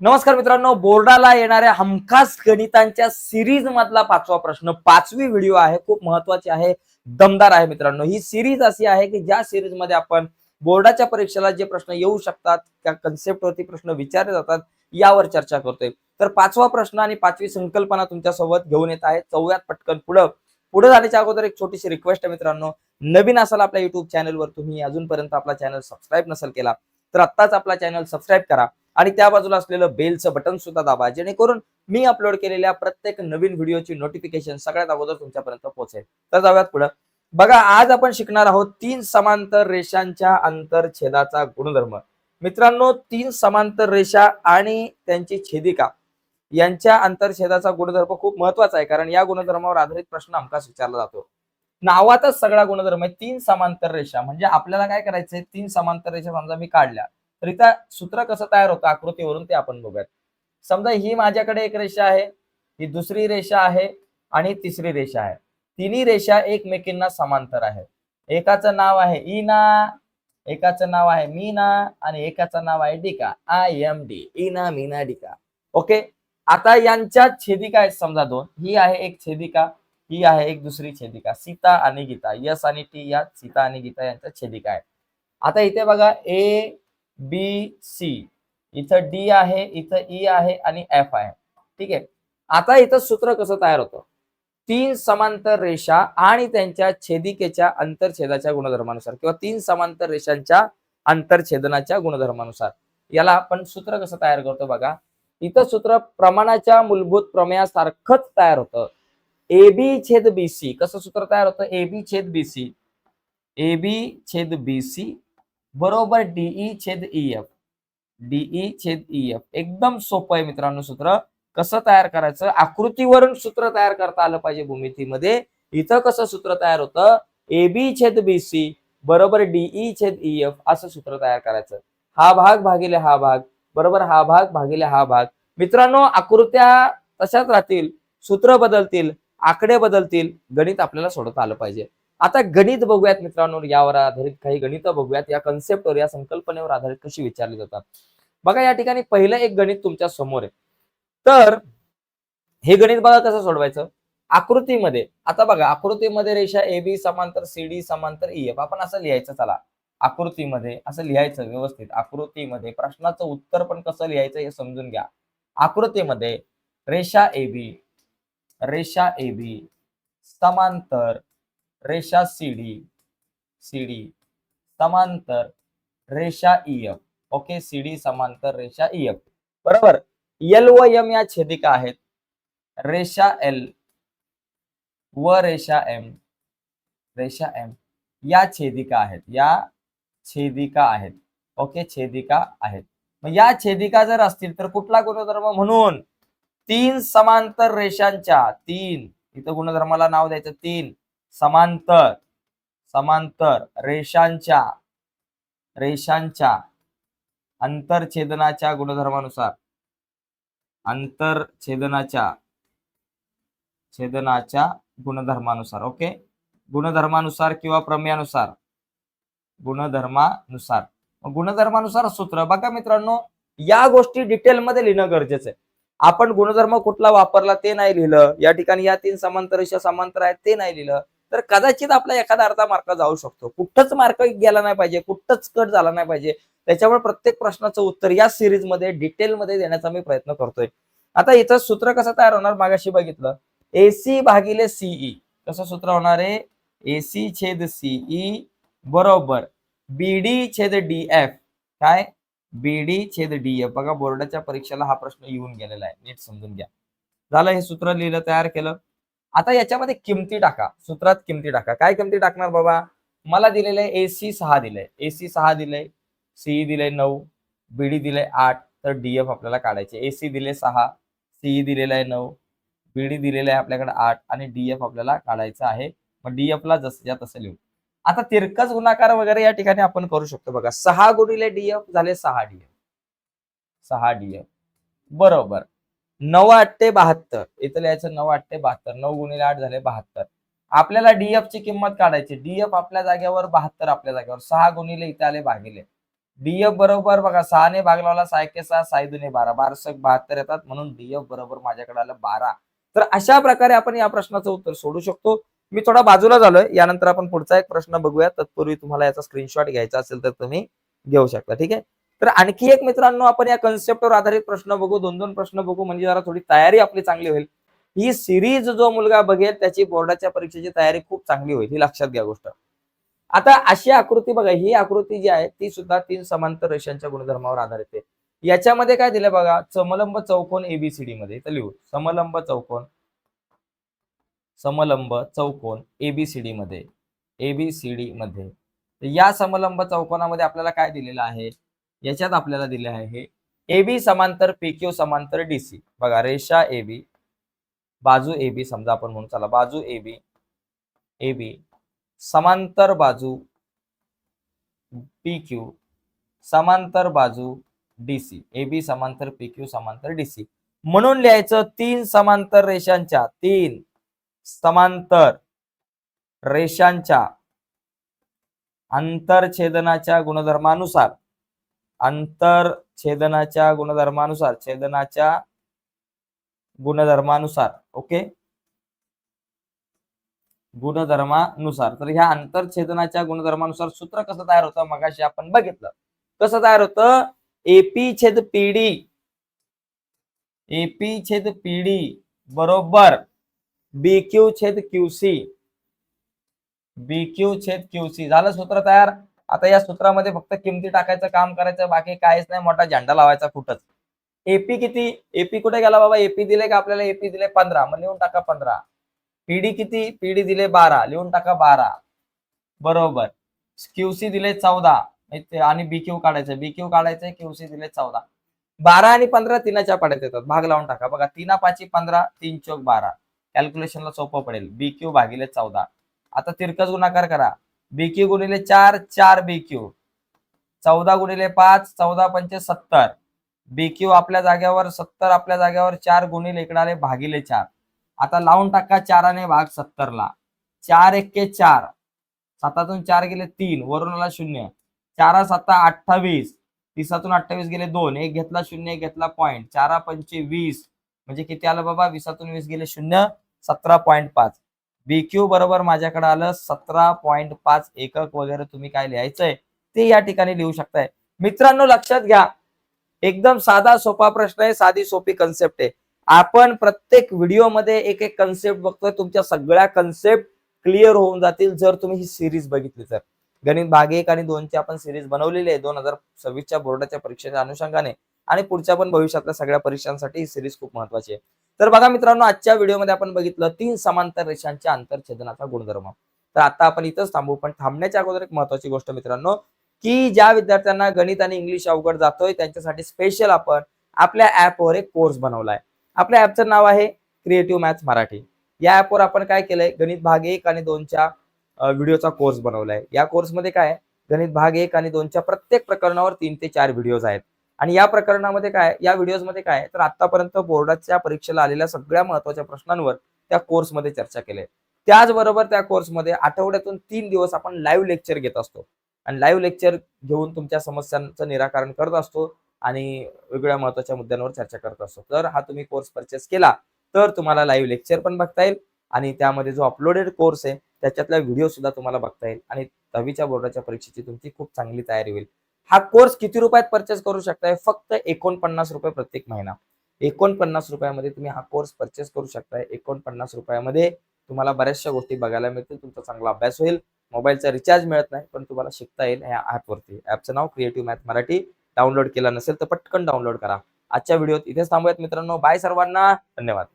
नमस्कार मित्रांनो बोर्डाला येणाऱ्या हमखास गणितांच्या सिरीज मधला पाचवा प्रश्न पाचवी व्हिडिओ आहे खूप महत्वाची आहे दमदार आहे मित्रांनो. ही सिरीज अशी आहे की ज्या सिरीजमध्ये आपण बोर्डाच्या परीक्षेला जे प्रश्न येऊ शकतात त्या कन्सेप्ट वरती प्रश्न विचारले जातात यावर चर्चा करतोय. तर पाचवा प्रश्न आणि पाचवी संकल्पना तुमच्यासोबत घेऊन येत आहे. चौव्यात पटकन पुढं. पुढे जाण्याच्या अगोदर एक छोटीशी रिक्वेस्ट आहे मित्रांनो. नवीन असाल आपल्या युट्यूब चॅनलवर तुम्ही अजूनपर्यंत आपला चॅनल सबस्क्राईब नसेल केला तर आत्ताच आपला चॅनल सबस्क्राईब करा. आणि त्या बाजूला असलेलं बेलचं बटन सुद्धा दाबा जेणेकरून मी अपलोड केलेल्या प्रत्येक नवीन व्हिडिओची नोटिफिकेशन सगळ्यात अगोदर तुमच्यापर्यंत पोहोचेल. तर जाऊयात पुढं. बघा आज आपण शिकणार आहोत तीन समांतर रेषांच्या आंतरछेदाचा गुणधर्म. मित्रांनो तीन समांतर रेषा आणि त्यांची छेदिका यांच्या आंतरछेदाचा गुणधर्म खूप महत्त्वाचा आहे कारण या गुणधर्मावर आधारित प्रश्न हमखास विचारला जातो. नावातच सगळा गुणधर्म आहे तीन समांतर रेषा. म्हणजे आपल्याला काय करायचंय? तीन समांतर रेषा समजा मी काढल्या. तर इथं सूत्र कसं तयार होतं आकृतीवरून ते आपण बघूयात. समजा ही माझ्याकडे एक रेषा आहे ही दुसरी रेषा आहे आणि तिसरी रेषा आहे. तिन्ही रेषा एकमेकींना समांतर आहे एकाचं नाव आहे इना एकाचं नाव आहे मीना आणि एकाचं नाव आहे डिका आय एम डी इना मीना डिका. ओके? आता यांच्या छेदिका आहेत. समजा दोन. ही आहे एक छेदिका ही आहे एक दुसरी छेदिका. सीता आणि गीता. यस आणि टी या सीता आणि गीता यांच्या छेदिका आहेत. आता इथे बघा ए बी सी. इथं डी आहे इथं ई आहे आणि एफ आहे. ठीक आहे? आता इथं सूत्र कसं तयार होतं? तीन समांतर रेषा आणि त्यांच्या छेदिकेच्या अंतरछेदाच्या गुणधर्मानुसार किंवा तीन समांतर रेषांच्या आंतरछेदनाच्या गुणधर्मानुसार. याला आपण सूत्र कसं तयार करतो बघा? इथं सूत्र प्रमाणाच्या मूलभूत प्रमेयासारखंच तयार होतं. ए बी छेद बी सी. कसं सूत्र तयार होतं? ए बी छेद बी सी. ए बी छेद बी सी. बरोबर डीई छेद ई एफ डीई छेद ई एफ एकदम सोपं आहे मित्रांनो सूत्र. कसं तयार करायचं? आकृतीवरून सूत्र तयार करता आलं पाहिजे भूमितीमध्ये. इथं कसं सूत्र तयार होतं? ए बी छेद बी सी बरोबर डीई छेद ई एफ असं सूत्र तयार करायचं. हा भाग भागिले हा भाग बरोबर हा भाग भागिले हा भाग. मित्रांनो आकृत्या तशाच राहतील सूत्र बदलतील आकडे बदलतील गणित आपल्याला सोडवता आलं पाहिजे. आता गणित बघूयात मित्रांनो यावर आधारित काही गणित बघूयात. या कन्सेप्टवर या संकल्पनेवर आधारित कशी विचारली जातात. बघा या ठिकाणी पहिलं एक गणित तुमच्यासमोर आहे. तर हे गणित बघा कसं सोडवायचं? आकृतीमध्ये आता बघा आकृतीमध्ये रेषा ए बी समांतर सी डी समांतर e, ई एफ आपण असं लिहायचं चला. आकृतीमध्ये असं लिहायचं व्यवस्थित. आकृतीमध्ये प्रश्नाचं उत्तर पण कसं लिहायचं हे समजून घ्या. आकृतीमध्ये रेषा ए बी रेषा ए बी समांतर रेषा सी डी सी डी समांतर रेषा E F okay C D समांतर रेषा ई एफ बरोबर? एल व एम या छेदिका आहेत. रेषा एल व रेषा एम रेषा एम या छेदिका आहेत. या छेदिका आहेत. ओके छेदिका आहेत. मग या छेदिका जर असतील तर कुठला गुणधर्म म्हणून? तीन समांतर रेषांच्या तीन. इथं गुणधर्माला नाव द्यायचं तीन. समांतर समांतर रेषांच्या रेषांच्या अंतरछेदनाच्या गुणधर्मानुसार. अंतरछेदनाच्या छेदनाच्या गुणधर्मानुसार ओके? गुणधर्मानुसार किंवा प्रमेयानुसार. गुणधर्मानुसार. गुणधर्मानुसार सूत्र. बघा मित्रांनो या गोष्टी डिटेलमध्ये लिहिणं गरजेचं आहे. आपण गुणधर्म कुठला वापरला ते नाही लिहिलं. या ठिकाणी या तीन समांतर रेषा समांतर आहेत ते नाही लिहिलं. तर कदाचित आपला एखादा अर्धा मार्क जाऊ शकतो. कुठंच मार्क गेला नाही पाहिजे कुठंच कट झाला नाही पाहिजे. त्याच्यामुळे प्रत्येक प्रश्नाचं उत्तर या सिरीजमध्ये डिटेलमध्ये देण्याचा मी प्रयत्न करतोय. आता इथं सूत्र कसं तयार होणार मागाशी बघितलं. एसी भागिले सीई कसं सूत्र होणार आहे? एसी छेद सीई बरोबर बीडी छेद डी एफ काय? बीडी छेद डी एफ बघा बोर्डाच्या परीक्षेला हा प्रश्न येऊन गेलेला आहे. नीट समजून घ्या. झालं हे सूत्र लिहिलं तयार केलं. आता याच्यामध्ये किमती टाका. सूत्रात किमती टाका. काय किमती टाकणार बाबा? मला दिलेलं आहे एसी सहा दिलंय. एसी सहा दिलंय. सीई दिलंय नऊ. बीडी दिलंय आठ. तर डीएफ आपल्याला काढायचे. एसी दिले सहा. सीई दिलेलं आहे नऊ. बीडी दिलेलं आहे आपल्याकडे आठ. आणि डीएफ आपल्याला काढायचं आहे. मग डीएफ ला जसं या तसं लिहू. आता तिरकस गुणाकार वगैरे या ठिकाणी आपण करू शकतो बघा. सहा गुणिले डीएफ झाले सहा डीएफ सहा डीएफ बरोबर. नऊ आठटे बहात्तर. इथं लिहायचं नऊ आठटे बहात्तर. नऊ गुणिले आठ झाले बहात्तर. आपल्याला डीएफ ची किंमत काढायची. डीएफ आपल्या जागेवर बहात्तर आपल्या जागेवर. सहा गुणिले इथे आले भागिले. डीएफ बरोबर बघा सहाने भागलावला सायके सहा साई दुने बारा. बारसक बहात्तर येतात म्हणून डीएफ बरोबर माझ्याकडे आलं बारा. तर अशा प्रकारे आपण या प्रश्नाचं उत्तर सोडू शकतो. मी थोडा बाजूला झालोय. यानंतर आपण पुढचा एक प्रश्न बघूया. तत्पूर्वी तुम्हाला याचा स्क्रीनशॉट घ्यायचा असेल तर तुम्ही घेऊ शकता. ठीक आहे? तर आणखी एक मित्रांनो आपण या कन्सेप्टवर आधारित प्रश्न बघू दोन दोन प्रश्न बघू म्हणजे जरा थोडी तयारी आपली चांगली होईल. ही सिरीज जो मुलगा बघेल त्याची बोर्डाच्या परीक्षेची तयारी खूप चांगली होईल ही लक्षात घ्या गोष्ट. आता अशी आकृती बघा ही आकृती जी आहे ती सुद्धा तीन समांतर रेषांच्या गुणधर्मावर आधारित आहे. याच्यामध्ये काय दिलं बघा समलंब चौकोन एबीसीडी मध्ये इथं लिहू. समलंब चौकोन समलंब चौकोन एबीसीडी मध्ये एबीसीडी मध्ये. या समलंब चौकोनामध्ये आपल्याला काय दिलेलं आहे? याच्यात आपल्याला दिले आहे ए बी समांतर पीक्यू समांतर डी सी. बघा रेषा ए बी बाजू ए बी समजा आपण म्हणून चला बाजू ए बी ए बी समांतर बाजू पी क्यू समांतर बाजू डी सी. ए बी समांतर पी क्यू समांतर डीसी म्हणून लिहायचं तीन समांतर रेषांच्या तीन समांतर रेषांच्या आंतरछेदनाच्या गुणधर्मानुसार आंतरछेदनाच्या गुणधर्मानुसार छेदनाच्या गुणधर्मानुसार ओके गुणधर्मानुसार. तर ह्या आंतरछेदनाच्या गुणधर्मानुसार सूत्र कसं तयार होतं? मगाशी आपण बघितलं. कसं तयार होतं? एपी छेद पीडी एपी छेद पीडी बरोबर बी क्यू छेद क्यूसी बी क्यू छेद क्यूसी झालं सूत्र तयार? आता या सूत्रामध्ये फक्त किमती टाकायचं काम करायचं बाकी काहीच नाही. मोठा झेंडा लावायचा कुठंच. एपी किती? एपी कुठे गेला बाबा? एपी दिले का आपल्याला? एपी दिले पंधरा. मग लिहून टाका पंधरा. पीडी किती? पीडी दिले बारा. लिहून टाका बारा. बरोबर. क्यूसी दिले चौदा. आणि बीक्यू काढायचं. बीक्यू काढायचं क्यूसी दिले चौदा. बारा आणि पंधरा तिनाच्या पाड्यात येतात. भाग लावून टाका. बघा तीना पाची पंधरा तीन चौक बारा. कॅल्क्युलेशनला सोपं पडेल. बीक्यू भागिले चौदा. आता तिरकस गुणाकार करा. बीक्यू गुणिले चार चार बीक्यू चौदा गुणिले पाच चौदा पंचे सत्तर. बीक्यू आपल्या जाग्यावर सत्तर आपल्या जाग्यावर चार गुणिले इकडे आले भागिले चार. आता लावून टाका चाराने भाग सत्तरला. चार एक्के चार. सातातून चार गेले तीन वरून आला शून्य. चारा सत्ता अठ्ठावीस. तिसातून अठ्ठावीस गेले दोन एक घेतला शून्य एक घेतला पॉईंट चारा पंचे वीस. म्हणजे किती आलं बाबा? वीसातून वीस गेले शून्य सतरा पॉईंट पाच. बीक्यू बरोबर माझ्याकडे आलं सतरा पॉईंट पाच एकक वगैरे तुम्ही काय लिहायचंय ते या ठिकाणी लिहू शकताय. मित्रांनो लक्षात घ्या एकदम साधा सोपा प्रश्न आहे साधी सोपी कन्सेप्ट आहे. आपण प्रत्येक व्हिडिओमध्ये एक एक कन्सेप्ट बघतोय तुमच्या सगळ्या कन्सेप्ट क्लिअर होऊन जातील जर तुम्ही ही सिरीज बघितली तर. गणित भाग एक आणि दोनची आपण सिरीज बनवलेली आहे दोन हजार सव्वीसच्या बोर्डाच्या परीक्षेच्या अनुषंगाने. आणि पुढच्या पण भविष्यातल्या सगळ्या परीक्षांसाठी ही सिरीज खूप महत्वाची आहे. तर बघा मित्रांनो आजच्या व्हिडिओमध्ये आपण बघितलं तीन समांतर रेषांच्या आंतरछेदनाचा गुणधर्म. तर आता आपण इथंच थांबू पण थांबण्याच्या अगोदर एक महत्वाची गोष्ट मित्रांनो की ज्या विद्यार्थ्यांना गणित आणि इंग्लिश अवघड जातोय त्यांच्यासाठी स्पेशल आपण आपल्या ऍपवर एक कोर्स बनवलाय. आपल्या ऍपचं नाव आहे क्रिएटिव्ह मॅथ्स मराठी. या ऍपवर आपण काय केलंय गणित भाग एक आणि दोनच्या व्हिडिओचा कोर्स बनवलाय. या कोर्समध्ये काय गणित भाग एक आणि दोनच्या प्रत्येक प्रकरणावर तीन ते चार व्हिडिओज आहेत. आणि या प्रकरणामध्ये काय या व्हिडिओमध्ये काय तर आतापर्यंत बोर्डाच्या परीक्षेला आलेल्या सगळ्या महत्त्वाच्या प्रश्नांवर त्या कोर्समध्ये चर्चा केली आहे. त्याचबरोबर त्या कोर्समध्ये आठवड्यातून तीन दिवस आपण लाईव्ह लेक्चर घेत असतो. आणि लाईव्ह लेक्चर घेऊन तुमच्या समस्यांचं निराकरण करत असतो आणि वेगवेगळ्या महत्त्वाच्या मुद्द्यांवर चर्चा करत असतो. तर हा तुम्ही कोर्स परचेस केला तर तुम्हाला लाईव्ह लेक्चर पण बघता येईल आणि त्यामध्ये जो अपलोडेड कोर्स आहे त्याच्यातला व्हिडिओ सुद्धा तुम्हाला बघता येईल आणि दहावीच्या बोर्डाच्या परीक्षेची तुमची खूप चांगली तयारी होईल. हा कोर्स किती रुपयात परचेस करू शकताय? फक्त एकोणपन्नास रुपये प्रत्येक महिना. एकोणपन्नास रुपयामध्ये तुम्ही हा कोर्स परचेस करू शकताय. एकोणपन्नास रुपयामध्ये तुम्हाला बऱ्याचशा गोष्टी बघायला मिळतील. तुमचा चांगला अभ्यास होईल. मोबाईलचा रिचार्ज मिळत नाही पण तुम्हाला शिकता येईल या ऍपवरती ऍपचं नाव क्रिएटिव्ह मॅथ मराठी डाउनलोड केला नसेल तर पटकन डाउनलोड करा. आजच्या व्हिडिओत इथेच थांबूयात मित्रांनो. बाय सर्वांना. धन्यवाद.